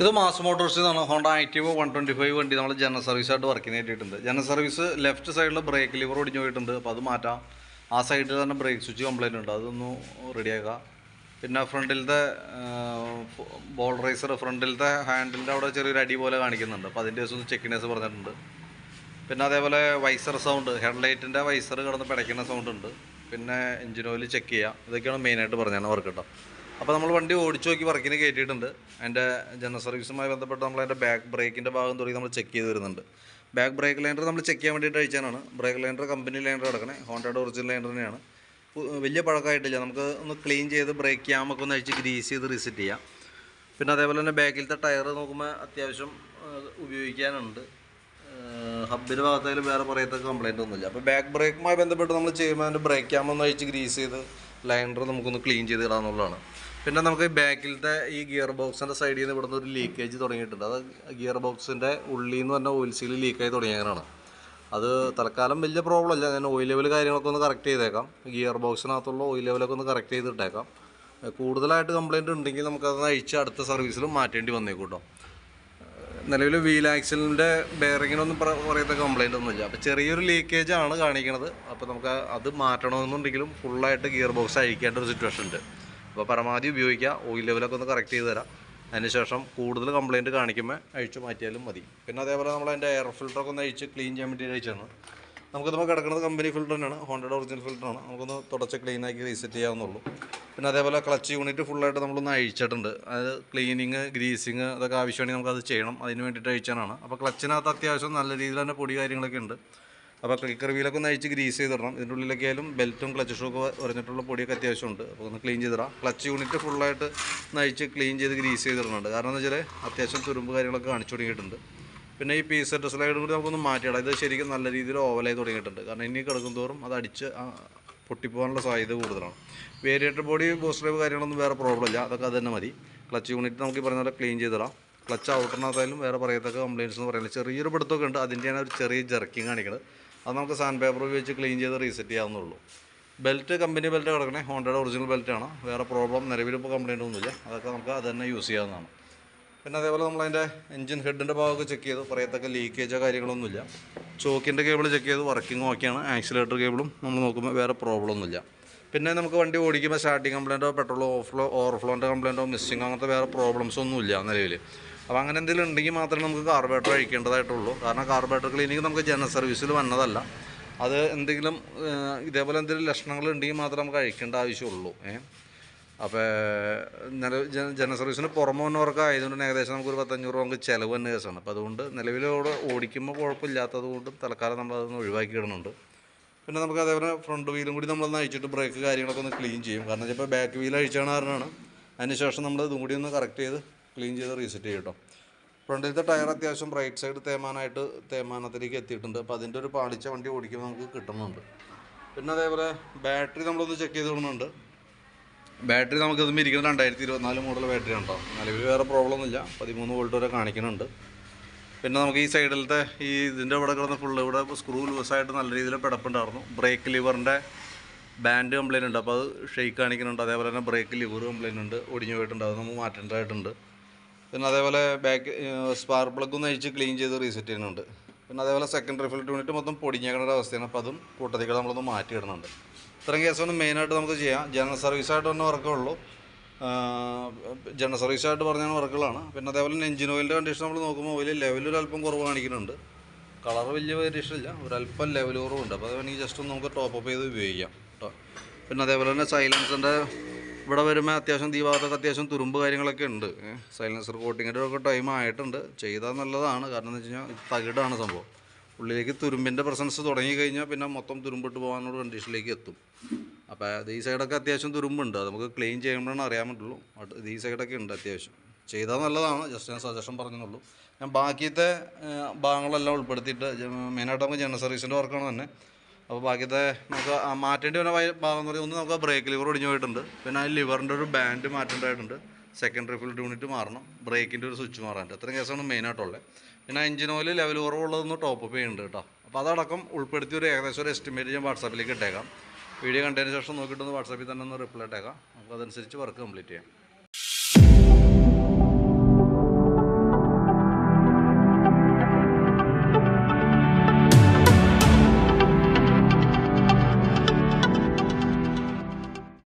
ഇത് Mass Motors എന്നാണ്. Honda active one twenty five വണ്ടി നമ്മൾ ജനറൽ സർവീസായിട്ട് വർക്കിന് കയറ്റിയിട്ടുണ്ട് ജനറൽ സർവീസ് ലെഫ്റ്റ് സൈഡിൽ ബ്രേക്ക് ലിവർ ഒടിഞ്ഞു പോയിട്ടുണ്ട്. അപ്പോൾ അത് മാറ്റാം. ആ സൈഡിൽ തന്നെ ബ്രേക്ക് സ്വിച്ച് കംപ്ലൈന്റ് ഉണ്ട്. അതൊന്ന് റെഡിയാക്കുക പിന്നെ ഫ്രണ്ടിലത്തെ ബോൾ റൈസർ ഫ്രണ്ടിലത്തെ ഹാൻഡിലിന്റെ അവിടെ ചെറിയൊരു അടി പോലെ കാണിക്കുന്നുണ്ട്. അപ്പോൾ അതിന്റെ ദിവസം ചെക്കിനേഴ്സ് പറഞ്ഞിട്ടുണ്ട്. പിന്നെ അതേപോലെ വൈസർ സൗണ്ട് ഹെഡ്ലൈറ്റിന്റെ വൈസർ കിടന്ന് പിടയ്ക്കുന്ന സൗണ്ട് ഉണ്ട്. പിന്നെ എഞ്ചിൻ ഓയിൽ ചെക്ക് ചെയ്യുക ഇതൊക്കെയാണ് മെയിനായിട്ട് പറഞ്ഞാണ് വർക്ക് കേട്ടോ അപ്പോൾ നമ്മൾ വണ്ടി ഓടിച്ചു നോക്കി വർക്കിന് കയറ്റിയിട്ടുണ്ട്. അതിന്റെ ജനറൽ സർവീസുമായി ബന്ധപ്പെട്ട് നമ്മൾ അതിന്റെ ബാക്ക് ബ്രേക്കിന്റെ ഭാഗം തുടങ്ങി നമ്മൾ ചെക്ക് ചെയ്ത് വരുന്നുണ്ട്. ബാക്ക് ബ്രേക്ക് ലൈൻഡർ നമ്മൾ ചെക്ക് ചെയ്യാൻ വേണ്ടിയിട്ട് അയച്ചാണ് ബ്രേക്ക് ലൈൻഡർ കമ്പനി ലൈൻഡർ കിടക്കണേ ഹോണ്ടയുടെ ഒറിജിനൽ ലൈൻഡർ തന്നെയാണ്. വലിയ പഴക്കമായിട്ടില്ല. നമുക്ക് ഒന്ന് ക്ലീൻ ചെയ്ത് ബ്രേക്ക് ക്യാമൊക്കെ ഒന്ന് അഴിച്ച് ഗ്രീസ് ചെയ്ത് റീസെറ്റ് ചെയ്യാം. പിന്നെ അതേപോലെ തന്നെ ബാക്കിലത്തെ ടയർ നോക്കുമ്പോൾ അത്യാവശ്യം ഉപയോഗിക്കാനുണ്ട്. ഹബിന്റെ ഭാഗത്തായാലും വേറെ പറയത്തക്ക കംപ്ലൈന്റ് ഒന്നുമില്ല. അപ്പോൾ ബാക്ക് ബ്രേക്കുമായി ബന്ധപ്പെട്ട് നമ്മൾ ചെയ്യുമ്പോൾ അതിന്റെ ബ്രേക്ക് ക്യാം ഒന്ന് അഴിച്ച് ഗ്രീസ് ചെയ്ത് ലൈനർ നമുക്കൊന്ന് ക്ലീൻ ചെയ്ത് ഇടാന്നുള്ളതാണ്. പിന്നെ നമുക്ക് ബാക്കിലത്തെ ഈ ഗിയർ ബോക്സിന്റെ സൈഡിൽ നിന്ന് ഇവിടുന്ന് ഒരു ലീക്കേജ് തുടങ്ങിയിട്ടുണ്ട്. അത് ഗിയർ ബോക്സിന്റെ ഉള്ളിൽ നിന്ന് തന്നെ ഓയിൽ സീൽ ലീക്കായി തുടങ്ങിയാണ് അത് തൽക്കാലം വലിയ പ്രോബ്ലം അല്ല. ഞാൻ ഓയിൽ ലെവൽ കാര്യങ്ങളൊക്കെ ഒന്ന് കറക്റ്റ് ചെയ്തേക്കാം. ഗിയർ ബോക്സിനകത്തുള്ള ഓയിൽ ലെവലൊക്കെ ഒന്ന് കറക്റ്റ് ചെയ്തിട്ടേക്കാം. കൂടുതലായിട്ട് കംപ്ലൈന്റ് ഉണ്ടെങ്കിൽ നമുക്കത് അഴിച്ച് അടുത്ത സർവീസിൽ മാറ്റേണ്ടി വന്നേക്കൂട്ടോ. നിലവിൽ വീൽ ആക്സിലിന്റെ ബെയറിങ്ങിനൊന്നും പറയത്ത കംപ്ലയിന്റ് ഒന്നുമില്ല അപ്പോൾ ചെറിയൊരു ലീക്കേജ് ആണ് കാണിക്കുന്നത് അപ്പോൾ നമുക്ക് അത് മാറ്റണമെന്നുണ്ടെങ്കിലും ഫുള്ളായിട്ട് ഗിയർ ബോക്സ് അഴിക്കേണ്ട ഒരു സിറ്റുവേഷൻ ഉണ്ട്. അപ്പോൾ പരമാവധി ഉപയോഗിക്കുക. ഓയിൽ ലെവലൊക്കെ ഒന്ന് കറക്റ്റ് ചെയ്ത് തരാം. അതിനുശേഷം കൂടുതൽ കംപ്ലയിന്റ് കാണിക്കുമ്പോൾ അഴിച്ച് മാറ്റിയാലും മതി. പിന്നെ അതേപോലെ നമ്മൾ അതിന്റെ എയർ ഫിൽറ്ററൊക്കെ ഒന്ന് അഴിച്ച് ക്ലീൻ ചെയ്യാൻ വേണ്ടി അഴിച്ചാണ് നമ്മൾ കിടക്കുന്നത് കമ്പനി ഫിൽറ്റർ തന്നെയാണ് ഹോണ്ടയുടെ ഒറിജിനൽ ഫിൽറ്ററാണ് നമുക്കൊന്ന് തുടച്ച് ക്ലീൻ ആക്കി റീസെറ്റ് ചെയ്യാവുന്നുള്ളൂ പിന്നെ അതേപോലെ ക്ലച്ച് യൂണിറ്റ് ഫുള്ളായിട്ട് നമ്മളൊന്ന് അഴിച്ചിട്ടുണ്ട്. അതായത് ക്ലീനിങ് ഗ്രീസിങ് അതൊക്കെ ആവശ്യമാണെങ്കിൽ നമുക്കത് ചെയ്യണം. അതിന് വേണ്ടിയിട്ട് അഴിച്ചാണ് അപ്പോൾ ക്ലച്ചിനകത്ത് അത്യാവശ്യം നല്ല രീതിയിൽ തന്നെ പൊടി കാര്യങ്ങളൊക്കെ ഉണ്ട്. അപ്പോൾ ക്ലിക്കർ വീലൊക്കെ ഒന്ന് അഴിച്ച് ഗ്രീസ് ചെയ്തിടണം. ഇതിന്റെ ഉള്ളിലൊക്കെ ആയാലും ബെൽറ്റും ക്ലച്ച് ഷൂ ഒക്കെ ഉറഞ്ഞിട്ടുള്ള പൊടിയൊക്കെ അത്യാവശ്യമുണ്ട്. അപ്പോൾ ഒന്ന് ക്ലീൻ ചെയ്തിടാം. ക്ലച്ച് യൂണിറ്റ് ഫുള്ളായിട്ട് ഒന്ന് അഴിച്ച് ക്ലീൻ ചെയ്ത് ഗ്രീസ് ചെയ്തിടുന്നുണ്ട് കാരണം എന്ന് വെച്ചാൽ അത്യാവശ്യം തുരുമ്പ് കാര്യങ്ങളൊക്കെ കാണിച്ചു തുടങ്ങിയിട്ടുണ്ട്. പിന്നെ ഈ പീസ് സെറ്റ് സ്ലൈഡും കൂടി നമുക്കൊന്ന് മാറ്റിയിടാം. ഇത് ശരിക്കും നല്ല രീതിയിൽ ഓവലായി തുടങ്ങിയിട്ടുണ്ട്. കാരണം ഇനി കിടക്കും തോറും അത് അടിച്ച് പൊട്ടിപ്പോകാനുള്ള സാധ്യത കൂടുതലാണ്. വേരിയേറ്റർ ബോഡി ബോസ് ഡ്രൈവ് കാര്യങ്ങളൊന്നും വേറെ പ്രോബ്ലം ഇല്ല. അതൊക്കെ അത് തന്നെ മതി. ക്ലച്ച് യൂണിറ്റ് നമുക്ക് ഈ പറഞ്ഞ പോലെ ക്ലീൻ ചെയ്തിടാം. ക്ലച്ച് ഔട്ടറിനകത്തായാലും വേറെ പറയത്തക്ക കംപ്ലയിൻസ് എന്ന് പറയുന്നത് ചെറിയൊരു പിടുത്തമൊക്കെ ഉണ്ട്. അതിന്റെയാണ് ഒരു ചെറിയ ജർക്കിങ് കാണിക്കുന്നത് അത് നമുക്ക് സാൻഡ് പേപ്പർ ഉപയോഗിച്ച് ക്ലീൻ ചെയ്ത് റീസെറ്റ് ചെയ്യാവുന്നുള്ളൂ ബെൽറ്റ് കമ്പനി ബെൽറ്റ് കിടക്കണേ. ഹോണ്ടയുടെ ഒറിജിനൽ ബെൽറ്റാണ് വേറെ പ്രോബ്ലം നിലവിലിപ്പോൾ കംപ്ലയിന്റ് ഒന്നുമില്ല. അതൊക്കെ നമുക്ക് അത് തന്നെ യൂസ് ചെയ്യാവുന്നതാണ്. പിന്നെ അതേപോലെ നമ്മൾ അതിന്റെ എഞ്ചിൻ ഹെഡിന്റെ ഭാഗമൊക്കെ ചെക്ക് ചെയ്തു. പറയത്തക്ക ലീക്കേജോ കാര്യങ്ങളൊന്നുമില്ല ചോക്കിന്റെ കേബിൾ ചെക്ക് ചെയ്ത്. വർക്കിംഗ് ഓക്കെയാണ് ആക്സിലേറ്റർ കേബിളും നമ്മൾ നോക്കുമ്പോൾ വേറെ പ്രോബ്ലം ഒന്നുമില്ല. പിന്നെ നമുക്ക് വണ്ടി ഓടിക്കുമ്പോൾ സ്റ്റാർട്ടിങ് കംപ്ലൈന്റോ പെട്രോൾ ഓവർഫ്ലോ ഓവർഫ്ലോന്റെ കംപ്ലൈന്റോ മിസ്സിങ് അങ്ങനത്തെ വേറെ പ്രോബ്ലംസ് ഒന്നുമില്ല നിലവിൽ. അപ്പോൾ അങ്ങനെ എന്തെങ്കിലും ഉണ്ടെങ്കിൽ മാത്രമേ നമുക്ക് കാർബേറ്റർ അഴിക്കേണ്ടതായിട്ടുള്ളൂ. കാരണം കാർബേറ്റർ ക്ലീനിങ് നമുക്ക് ജനറൽ സർവീസിൽ വന്നതല്ല. അത് എന്തെങ്കിലും ഇതേപോലെ എന്തെങ്കിലും ലക്ഷണങ്ങൾ ഉണ്ടെങ്കിൽ മാത്രമേ നമുക്ക് അഴിക്കേണ്ട ആവശ്യമുള്ളൂ. ഏഹ് അപ്പോൾ നില ജന- ജനറൽ സർവീസിന് പുറമെ വന്നവർക്ക് ആയതുകൊണ്ട് ഏകദേശം നമുക്കൊരു പത്തഞ്ഞൂറ് രൂപ നമുക്ക് ചിലവ് തന്നെ കേസാണ്. അപ്പോൾ അതുകൊണ്ട് നിലവിലോടെ ഓടിക്കുമ്പോൾ കുഴപ്പമില്ലാത്തത് കൊണ്ടും തൽക്കാലം നമ്മൾ അതൊന്ന് ഒഴിവാക്കി ഇടുന്നുണ്ട്. പിന്നെ നമുക്ക് അതേപോലെ ഫ്രണ്ട് വീലും കൂടി നമ്മളൊന്ന് അഴിച്ചിട്ട് ബ്രേക്ക് കാര്യങ്ങളൊക്കെ ഒന്ന് ക്ലീൻ ചെയ്യും. കാരണം ഇപ്പോൾ ബാക്ക് വീൽ അഴിച്ചാണ് കാരണമാണ്. അതിനുശേഷം നമ്മൾ ഇതും കൂടി ഒന്ന് കറക്റ്റ് ചെയ്ത് ക്ലീൻ ചെയ്ത് റീസെറ്റ് ചെയ്യും കേട്ടോ. ഫ്രണ്ടിലത്തെ ടയർ അത്യാവശ്യം റൈറ്റ് സൈഡ് തേമാനായിട്ട് തേമാനത്തിലേക്ക് എത്തിയിട്ടുണ്ട്. അപ്പോൾ അതിന്റെ ഒരു പാളിച്ച വണ്ടി ഓടിക്കുമ്പോൾ നമുക്ക് കിട്ടുന്നുണ്ട്. പിന്നെ അതേപോലെ ബാറ്ററി നമ്മളൊന്ന് ചെക്ക് ചെയ്ത് വിടുന്നുണ്ട് ബാറ്ററി നമുക്ക് ഇതും ഇരിക്കുന്നത് രണ്ടായിരത്തി ഇരുപത്തിനാല് മോഡൽ ബാറ്ററി ഉണ്ടോ നിലവിൽ വേറെ പ്രോബ്ലം ഒന്നുമില്ല. പതിമൂന്ന് വോൾട്ട് വരെ കാണിക്കുന്നുണ്ട്. പിന്നെ നമുക്ക് ഈ സൈഡിലത്തെ ഈ ഇതിന്റെ ഇവിടെ കിടന്ന ഫുള്ള് ഇവിടെ സ്ക്രൂ ലൂസായിട്ട് നല്ല രീതിയിൽ പിടപ്പുണ്ടായിരുന്നു ബ്രേക്ക് ലിവറിന്റെ ബാൻഡ് കംപ്ലൈന്റ് ഉണ്ട്. അപ്പോൾ അത് ഷെയ്ക്ക് കാണിക്കുന്നുണ്ട്. അതേപോലെ തന്നെ ബ്രേക്ക് ലിവർ കംപ്ലൈന്റ് ഉണ്ട്. ഒടിഞ്ഞു പോയിട്ടുണ്ട്. അത് നമുക്ക് മാറ്റേണ്ടതായിട്ടുണ്ട്. പിന്നെ അതേപോലെ ബാക്ക് സ്പാർ പ്ലഗ് ഒന്ന് അഴിച്ച് ക്ലീൻ ചെയ്ത് റീസെറ്റ് ചെയ്യുന്നുണ്ട്. പിന്നെ അതേപോലെ സെക്കൻഡ് ഫിൽറ്റർ യൂണിറ്റ് മൊത്തം പൊടിഞ്ഞേക്കേണ്ട അവസ്ഥയാണ്. അപ്പോൾ അതും കൂട്ടത്തിക്കൂടെ നമ്മളൊന്ന് മാറ്റി ഇടുന്നുണ്ട്. ഇത്രയും കേസൊന്നും മെയിനായിട്ട് നമുക്ക് ചെയ്യാം. ജനറൽ സർവീസായിട്ട് തന്നെ വർക്കേ ഉള്ളൂ. ജനറൽ സർവീസായിട്ട് പറഞ്ഞാൽ വർക്കുകളാണ് പിന്നെ അതേപോലെ തന്നെ എഞ്ചിൻ ഓയിലിന്റെ കണ്ടീഷൻ നമ്മൾ നോക്കുമ്പോൾ ഓയിൽ ലെവൽ ഒരു അല്പം കുറവ് കാണിക്കുന്നുണ്ട്. കളർ വലിയ വേരിയേഷൻ ഇല്ല. ഒരല്പം ലെവൽ കുറവുണ്ട്. അപ്പോൾ അത് വേണമെങ്കിൽ ജസ്റ്റ് ഒന്ന് നമുക്ക് ടോപ്പ് അപ്പ് ചെയ്ത് ഉപയോഗിക്കാം. കേട്ടോ പിന്നെ അതേപോലെ തന്നെ സൈലൻസറിന്റെ ഇവിടെ വരുമ്പോൾ അത്യാവശ്യം ദീപാവത്തൊക്കെ അത്യാവശ്യം തുരുമ്പ് കാര്യങ്ങളൊക്കെ ഉണ്ട്. സൈലൻസർ കോട്ടിങ്ങിന്റെ ഒക്കെ ടൈം ആയിട്ടുണ്ട്. ചെയ്താൽ നല്ലതാണ്. കാരണം എന്ന് വെച്ച് കഴിഞ്ഞാൽ തകിടാണ് സംഭവം. ഉള്ളിലേക്ക് തുരുമ്പിന്റെ പ്രസൻസ് തുടങ്ങിക്കഴിഞ്ഞാൽ പിന്നെ മൊത്തം തുരുമ്പിട്ട് പോകാനുള്ള കണ്ടീഷനിലേക്ക് എത്തും. അപ്പോൾ ഈ സൈഡൊക്കെ അത്യാവശ്യം തുരുമ്പുണ്ട്. അത് നമുക്ക് ക്ലീൻ ചെയ്യുമ്പോഴാണ് അറിയാൻ പറ്റുള്ളൂ. ഈ സൈഡൊക്കെ ഉണ്ട് അത്യാവശ്യം. ചെയ്താൽ നല്ലതാണ്. ജസ്റ്റ് ഞാൻ സജഷൻ പറഞ്ഞെന്നുള്ളൂ. ഞാൻ ബാക്കിയത്തെ ഭാഗങ്ങളെല്ലാം ഉൾപ്പെടുത്തിയിട്ട് മെയിനായിട്ട് നമുക്ക് ജനറൽ സർവീസിന്റെ വർക്കാണ് തന്നെ. അപ്പോൾ ബാക്കിയത്തെ നമുക്ക് മാറ്റേണ്ടി വന്ന ഭാഗം എന്ന് പറയുന്നത് ഒന്ന് നമുക്ക് ബ്രേക്ക് ലിവർ ഒടിഞ്ഞു പോയിട്ടുണ്ട്. പിന്നെ ആ ലിവറിന്റെ ഒരു ബാൻഡ് മാറ്റേണ്ടതായിട്ടുണ്ട്. സെക്കൻഡറി ഫിൽഡ് യൂണിറ്റ് മാറണം. ബ്രേക്കിന്റെ ഒരു സ്വിച്ച് മാറാനുണ്ട്. അത്രയും കേസാണ് മെയിനായിട്ടുള്ളത് പിന്നെ എഞ്ചിൻ ഓയിൽ ലെവൽ കുറവുള്ളതൊന്ന് ടോപ്പ് അപ്പ് ചെയ്യുന്നുണ്ട് കേട്ടോ. അപ്പോൾ അതടക്കം ഉൾപ്പെടുത്തി ഒരു ഏകദേശം ഒരു എസ്റ്റിമേറ്റ് ഞാൻ വാട്സാപ്പിലേക്ക് ഇട്ടേക്കാം. വീഡിയോ കണ്ടതിന് ശേഷം നോക്കിയിട്ടൊന്ന് വാട്സാപ്പിൽ തന്നെ ഒന്ന് റിപ്ലൈ ഇട്ടേക്കാം. നമുക്ക് അതനുസരിച്ച് വർക്ക് കംപ്ലീറ്റ് ചെയ്യാം.